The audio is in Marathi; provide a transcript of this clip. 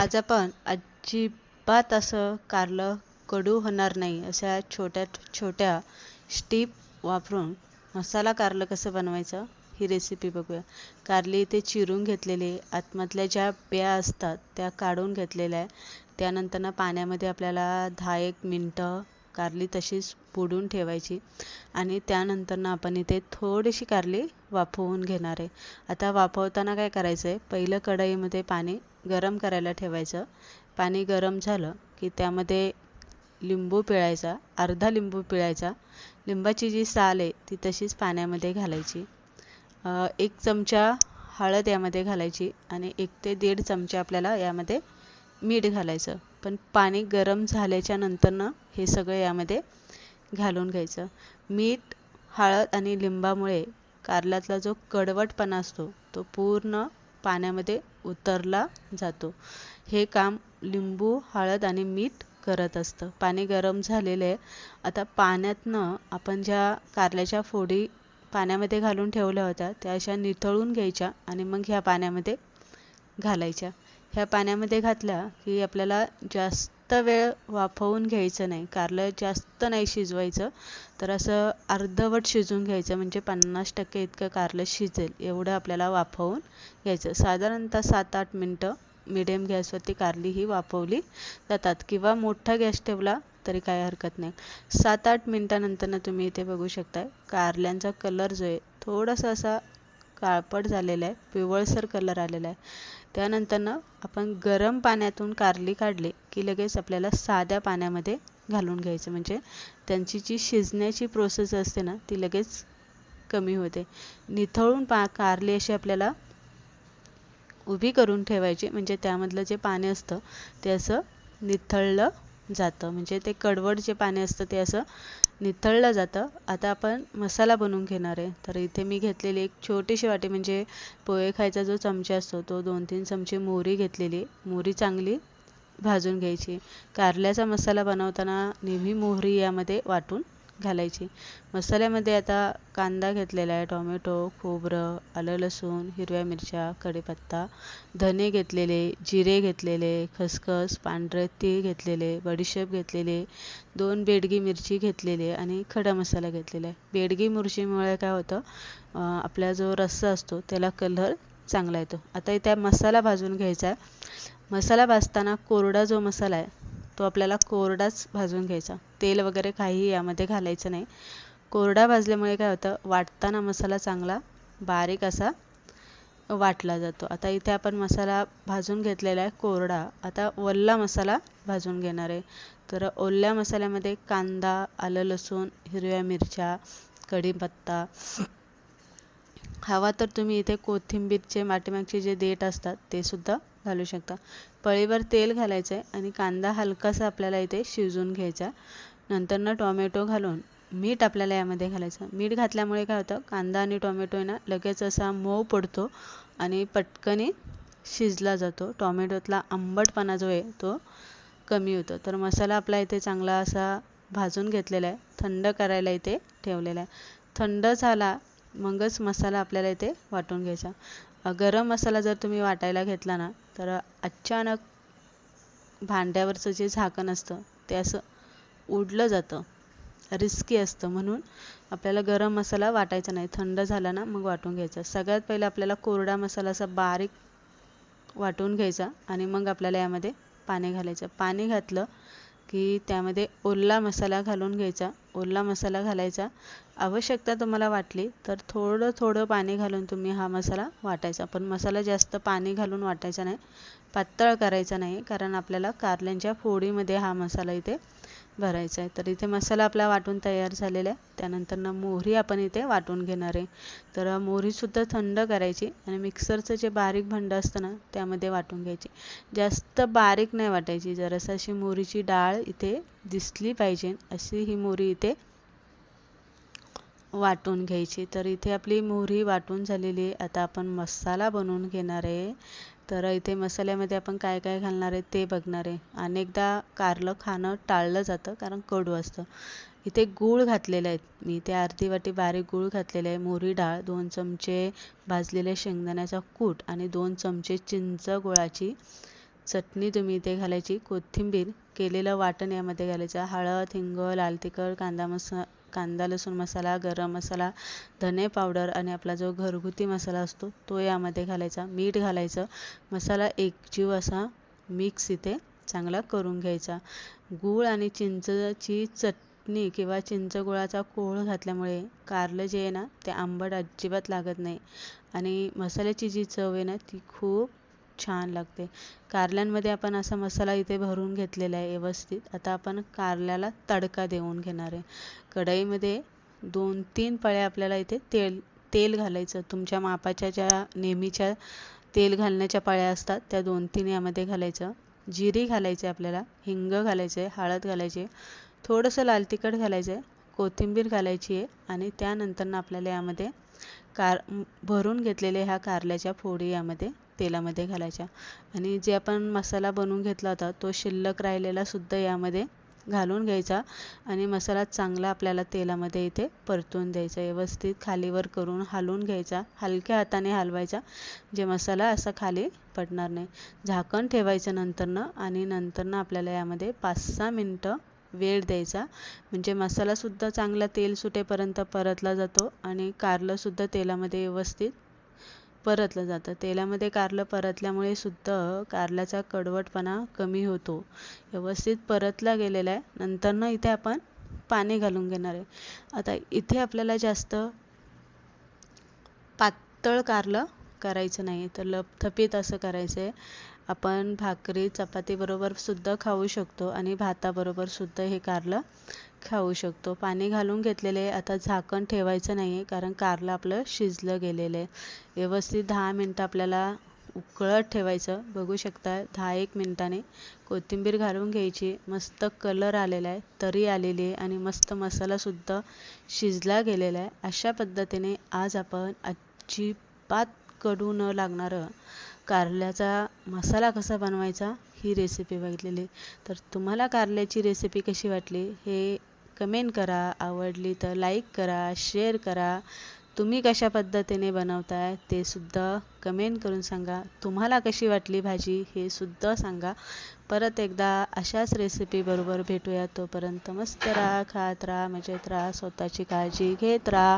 आज आपण अजिबात असं कारलं कडू होणार नाही अशा छोट्या छोट्या स्टीप वापरून मसाला कारलं कसं बनवायचं ही रेसिपी बघूया. कारली इथे चिरून घेतलेली आतमधल्या ज्या बिया असतात त्या काढून घेतलेल्या आहे. त्यानंतर ना पाण्यामध्ये आपल्याला दहा एक मिनटं कारली तशीच बुडून ठेवायची आणि त्यानंतर ना आपण इथे थोडीशी कारली वाफवून घेणार आहे. आता वाफवताना काय करायचं आहे पहिलं कढईमध्ये पाणी गरम करायला ठेवायचं. पाणी गरम झालं की त्यामध्ये लिंबू पिळायचा अर्धा लिंबू पिळायचा. लिंबाची जी साल आहे ती तशीच पाण्यामध्ये घालायची. एक चमचा हळद यामध्ये घालायची आणि एक ते दीड चमचे आपल्याला यामध्ये मीठ घालायचं. पण पाणी गरम झाल्याच्या नंतरनं हे सगळं यामध्ये घालून घ्यायचं. मीठ हळद आणि लिंबामुळे कारल्यातला जो कडवटपणा असतो तो पूर्ण पाण्यामध्ये उतरला जातो. हे काम लिंबू हळद आणि मीठ करत असतं. पाणी गरम झालेलं आहे. आता पाण्यातनं आपण ज्या कारल्याच्या फोडी पाण्यामध्ये घालून ठेवल्या होत्या त्या अशा निथळून घ्यायच्या आणि मग ह्या पाण्यामध्ये घालायच्या. ह्या पाण्यामध्ये घातल्या की आपल्याला जास्त वेळ वाफवून घ्यायचं नाही. कारलं जास्त नाही शिजवायचं. तर असं अर्धवट शिजवून घ्यायचं. म्हणजे पन्नास टक्के इतकं कारलं शिजेल. एवढं आपल्याला वाफवून घ्यायचं. साधारणतः सात आठ मिनटं मिडियम गॅसवरती कारली ही वाफवली जातात. किंवा मोठा गॅस ठेवला तरी काही हरकत नाही. सात आठ मिनटानंतर तुम्ही इथे बघू शकताय कारल्यांचा कलर जो आहे थोडासा असा काळपट झालेला आहे. पिवळसर कलर आलेला आहे. त्यानंतरनं आपण गरम पाण्यातून कारली काढली. की लगेच आपल्याला साध्या पाण्यामध्ये घालून घ्यायचं. म्हणजे त्यांची जी शिजण्याची प्रोसेस असते ना ती लगेच कमी होते. निथळून पा कारली अशी आपल्याला उभी करून ठेवायची. म्हणजे त्यामधलं जे पाणी असतं ते असं निथळलं जातं. म्हणजे ते कडवड जे पाणी असतं ते असं निथळलं जातं. आता आपण मसाला बनवून घेणार आहे. तर इथे मी घेतलेली एक छोटीशी वाटी म्हणजे पोहे खायचा जो चमचा असतो तो दोन तीन चमचे मोहरी घेतलेली. मोहरी चांगली भाजून घ्यायची. कारल्याचा मसाला बनवताना नेहमी मोहरी यामध्ये वाटून घालायची. मसाल्यामध्ये आता कांदा घेतलेला आहे टोमॅटो खोबरं आलं लसूण हिरव्या मिरच्या कढीपत्ता धने घेतलेले जिरे घेतलेले खसखस पांढरे तीळ घेतलेले बडीशेप घेतलेले दोन बेडगी मिरची घेतलेली आणि खडा मसाला घेतलेला आहे. बेडगी मिरचीमुळे काय होतं आपला जो रस्सा असतो त्याला कलर चांगला येतो. आता इथे मसाला भाजून घ्यायचा आहे. मसाला भाजताना कोरडा जो मसाला आहे तो आपल्याला कोरडाच भाजून घ्यायचा. तेल वगैरे काही यामध्ये घालायचं नाही. कोरडा भाजल्यामुळे काय होतं वाटताना मसाला चांगला बारीक असा वाटला जातो. आता इथे आपण मसाला भाजून घेतलेला आहे कोरडा. आता ओल्ला मसाला भाजून घेणार आहे. तर ओल्या मसाल्यामध्ये कांदा आलं लसूण हिरव्या मिरच्या कढीपत्ता. हवा तर तुम्ही इथे कोथिंबीरचे माटीमागचे जे देठ असतात ते सुद्धा घालू शकता. पळीवर तेल घालायचं आहे आणि कांदा हलकासा आपल्याला इथे शिजवून घ्यायचा. नंतर ना टोमॅटो घालून मीठ आपल्याला यामध्ये घालायचं. मीठ घातल्यामुळे काय होतं? कांदा आणि टोमॅटो आहे ना लगेच असा मऊ पडतो आणि पटकनी शिजला जातो. टोमॅटोतला आंबटपणा जो आहे तो कमी होतो. तर मसाला आपला इथे चांगला असा भाजून घेतलेला आहे. थंड करायला इथे ठेवलेला आहे. थंड झाला मगच मसाला आपल्याला इथे वाटून घ्यायचा. गरम मसाला जर तुम्ही वाटायला घेतला ना तर अचानक भांड्यावरचं जे झाकण असतं ते असं उडलं जातं. रिस्की असतं म्हणून आपल्याला गरम मसाला वाटायचा नाही. थंड झाला ना मग वाटून घ्यायचा. सगळ्यात पहिले आपल्याला कोरडा मसाला असा बारीक वाटून घ्यायचा आणि मग आपल्याला यामध्ये पाणी घालायचं. पाणी घातलं की त्यामध्ये ओला मसाला घालून घ्यायचा. ओला मसाला घालायचा. आवश्यकता तुम्हाला वाटली तर थोडं थोडं पाणी घालून तुम्ही हा मसाला वाटायचा. पण मसाला जास्त पाणी घालून वाटायचा नाही. पातळ करायचा नाही कारण आपल्याला कारल्यांच्या फोडीमध्ये हा मसाला इथे भरायचा आहे तर इथे मसाला आपला वाटून तयार झालेला आहे. त्यानंतर ना मोहरी आपण इथे वाटून घेणार आहे. तर मोहरीसुद्धा थंड करायची आणि मिक्सरचं जे बारीक भांडं असतं ना त्यामध्ये वाटून घ्यायची. जास्त बारीक नाही वाटायची. जरासं अशी मोहरीची डाळ इथे दिसली पाहिजे. अशी ही मोहरी इथे वाटून घ्यायची. तर इथे आपली मोहरी वाटून झालेली आहे. आता आपण मसाला बनवून घेणार आहे. तर इथे मसाल्यामध्ये आपण काय काय घालणार आहे ते बघणार आहे. अनेकदा कारलं खाणं टाळलं जातं कारण कडू असतं. इथे गूळ घातलेले आहेत. मी ते अर्धी वाटी बारीक गूळ घातलेले आहे. मोहरी डाळ दोन चमचे भाजलेले शेंगदाण्याचा कूट आणि दोन चमचे चिंच गुळाची चटणी तुम्ही इथे घालायची. कोथिंबीर केलेलं वाटण यामध्ये घालायचं. हळद हिंग लाल तिखट कांदा मसा कांदा लसूण मसाला गरम मसाला धने पावडर आणि आपला जो घरगुती मसाला असतो तो यामध्ये घालायचा. मीठ घालायचं. मसाला एकजीव असा मिक्स इथे चांगला करून घ्यायचा. गूळ आणि चिंचची चटणी किंवा चिंच गुळाचा कोळ घातल्यामुळे कारलं जे आहे ना ते आंबट अजिबात लागत नाही. आणि मसाल्याची जी चव आहे ना ती खूप छान लागते. कारल्यांमध्ये आपण असा मसाला इथे भरून घेतलेला आहे व्यवस्थित. आता आपण कारल्याला तडका देऊन घेणार आहे. कढईमध्ये दोन तीन पळ्या आपल्याला इथे तेल तेल घालायचं. तुमच्या मापाच्या ज्या नेहमीच्या तेल घालण्याच्या पळ्या असतात त्या दोन तीन यामध्ये घालायचं. जिरी घालायचे आपल्याला हिंग घालायचं आहे हळद घालायचे थोडंसं लाल तिखट घालायचं आहे कोथिंबीर घालायची आहे आणि त्यानंतर आपल्याला यामध्ये कार भरून घेतलेल्या ह्या कारल्याच्या फोडी यामध्ये तेलामध्ये घालायच्या. आणि जे आपण मसाला बनवून घेतला होता तो शिल्लक राहिलेला सुद्धा यामध्ये घालून घ्यायचा. आणि मसाला चांगला आपल्याला तेलामध्ये इथे परतून द्यायचा. व्यवस्थित खालीवर करून हलवून घ्यायचा. हलक्या हाताने हलवायचा. जे मसाला असा खाली पडणार नाही. झाकण ठेवायचं नंतरनं आणि नंतरनं आपल्याला यामध्ये पाच सहा मिनटं वेळ द्यायचा. म्हणजे मसालासुद्धा चांगला तेल सुटेपर्यंत परतला जातो आणि कारलंसुद्धा तेलामध्ये व्यवस्थित परतलं जातं. तेलामध्ये कारलं परतल्यामुळे सुद्धा कारल्याचा कडवटपणा कमी होतो. व्यवस्थित परतला गेलेला आहे. नंतरनं इथे आपण पाणी घालून घेणार आहे. आता इथे आपल्याला जास्त पातळ कारलं करायचं नाही तर लपथपीत असं करायचं आहे आपण भाकरी चपातीबरोबर सुद्धा खाऊ शकतो आणि भाताबरोबर सुद्धा हे कारलं खाऊ शकतो. पाणी घालून घेतलेले आता झाकण ठेवायचं नाही आहे कारण कारलं आपलं शिजलं गेलेलं आहे. व्यवस्थित दहा मिनटं आपल्याला उकळत ठेवायचं. बघू शकता दहा एक मिनटाने कोथिंबीर घालून घ्यायची. मस्त कलर आलेला आहे तरी आलेली आहे आणि मस्त मसालासुद्धा शिजला गेलेला आहे. अशा पद्धतीने आज आपण अजिबात कडू न लागणारं कारल्याचा मसाला कसा बनवायचा ही रेसिपी बघितलेली तर तुम्हाला कारल्याची रेसिपी कशी वाटली हे कमेंट करा आवडली तर लाईक करा शेअर करा. तुम्ही कशा पद्धतीने बनवताय ते सुद्धा कमेंट करून सांगा. तुम्हाला कशी वाटली भाजी हे सुद्धा सांगा. परत एकदा अशाच रेसिपीबरोबर भेटूया. तोपर्यंत मस्त राहा खात राहा मजेत राहा स्वतःची काळजी घेत राहा.